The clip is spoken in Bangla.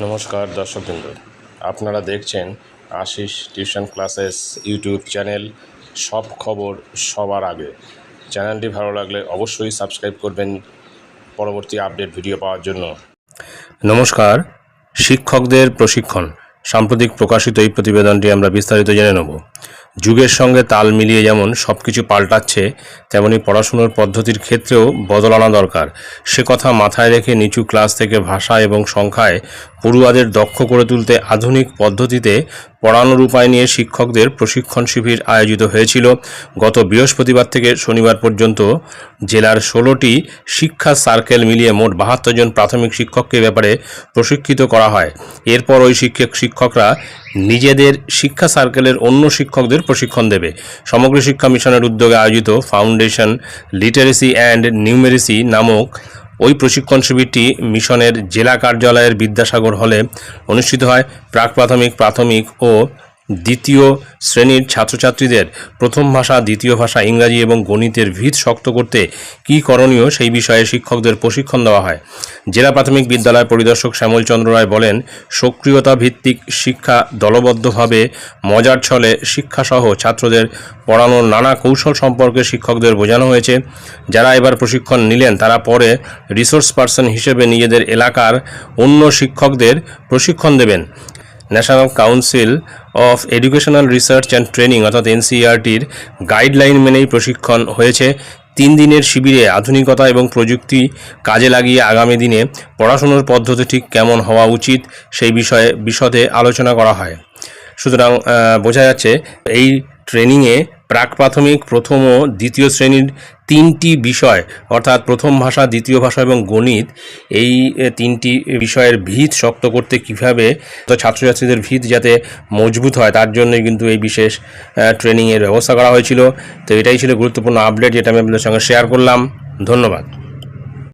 নমস্কার দর্শকবৃন্দ। আপনারা দেখছেন Ashis tuition classes YouTube channel. সব খবর সবার আগে। চ্যানেলটি ভালো লাগলে অবশ্যই সাবস্ক্রাইব করবেন পরবর্তী আপডেট ভিডিও পাওয়ার জন্য। নমস্কার, শিক্ষকদের প্রশিক্ষণ। সাম্প্রতিক প্রকাশিত এই প্রতিবেদনটি আমরা বিস্তারিত জেনে নেব। যুগের সঙ্গে তাল মিলিয়ে যেমন সব কিছু পাল্টাচ্ছে, তেমনি পড়াশুনোর পদ্ধতির ক্ষেত্রেও বদল আনা দরকার। সে কথা মাথায় রেখে নিচু ক্লাস থেকে ভাষা এবং সংখ্যায় পড়ুয়াদের দক্ষ করে তুলতে আধুনিক পদ্ধতিতে পড়ানোর উপায় নিয়ে শিক্ষকদের প্রশিক্ষণ শিবির আয়োজিত হয়েছিল। গত বৃহস্পতিবার থেকে শনিবার পর্যন্ত জেলার ষোলোটি শিক্ষা সার্কেল মিলিয়ে মোট বাহাত্তর জন প্রাথমিক শিক্ষককে ব্যাপারে প্রশিক্ষিত করা হয়। এরপর ওই শিক্ষক শিক্ষকরা নিজেদের শিক্ষা সার্কেলের অন্য শিক্ষকদের প্রশিক্ষণ দেবে। সমগ্র শিক্ষা মিশনের উদ্যোগে আয়োজিত ফাউন্ডেশন লিটারেসি অ্যান্ড নিউমেরেসি নামক ওই প্রশিক্ষণ শিবিরটি মিশনের জেলা কার্যালয়ের বিদ্যাসাগর হলে অনুষ্ঠিত হয়। প্রাক প্রাথমিক প্রাথমিক ও দ্বিতীয় শ্রেণির ছাত্রছাত্রীদের প্রথম ভাষা, দ্বিতীয় ভাষা, ইংরাজি এবং গণিতের ভিত শক্ত করতে কী করণীয় সেই বিষয়ে শিক্ষকদের প্রশিক্ষণ দেওয়া হয়। জেলা প্রাথমিক বিদ্যালয় পরিদর্শক শ্যামল চন্দ্র রায় বলেন সক্রিয়তা ভিত্তিক শিক্ষা দলবদ্ধভাবে মজার ছলে শিক্ষাসহ ছাত্রদের পড়ানোর নানা কৌশল সম্পর্কে শিক্ষকদের বোঝানো হয়েছে। যারা এবার প্রশিক্ষণ নিলেন, তারা পরে রিসোর্স পার্সন হিসেবে নিজেদের এলাকার অন্য শিক্ষকদের প্রশিক্ষণ দেবেন। National council of educational research and training অর্থাৎ এনসিইআরটির গাইডলাইন মেনেই প্রশিক্ষণ হয়েছে। তিন দিনের শিবিরে আধুনিকতা এবং প্রযুক্তি কাজে লাগিয়ে আগামী দিনে পড়াশুনোর পদ্ধতি ঠিক কেমন হওয়া উচিত সেই বিষয়ে বিশদে আলোচনা করা হয়। সুতরাং বোঝা যাচ্ছে এই ট্রেনিংয়ে প্রাক প্রাথমিক প্রথম ও দ্বিতীয় শ্রেণির তিনটি বিষয়, অর্থাৎ প্রথম ভাষা, দ্বিতীয় ভাষা এবং গণিত, এই তিনটি বিষয়ের ভিত শক্ত করতে কীভাবে তো ছাত্রছাত্রীদের ভিত যাতে মজবুত হয়, তার জন্য কিন্তু এই বিশেষ ট্রেনিংয়ের ব্যবস্থা করা হয়েছিল। তো এটাই ছিল গুরুত্বপূর্ণ আপডেট যেটা আমি আপনাদের সঙ্গে শেয়ার করলাম। ধন্যবাদ।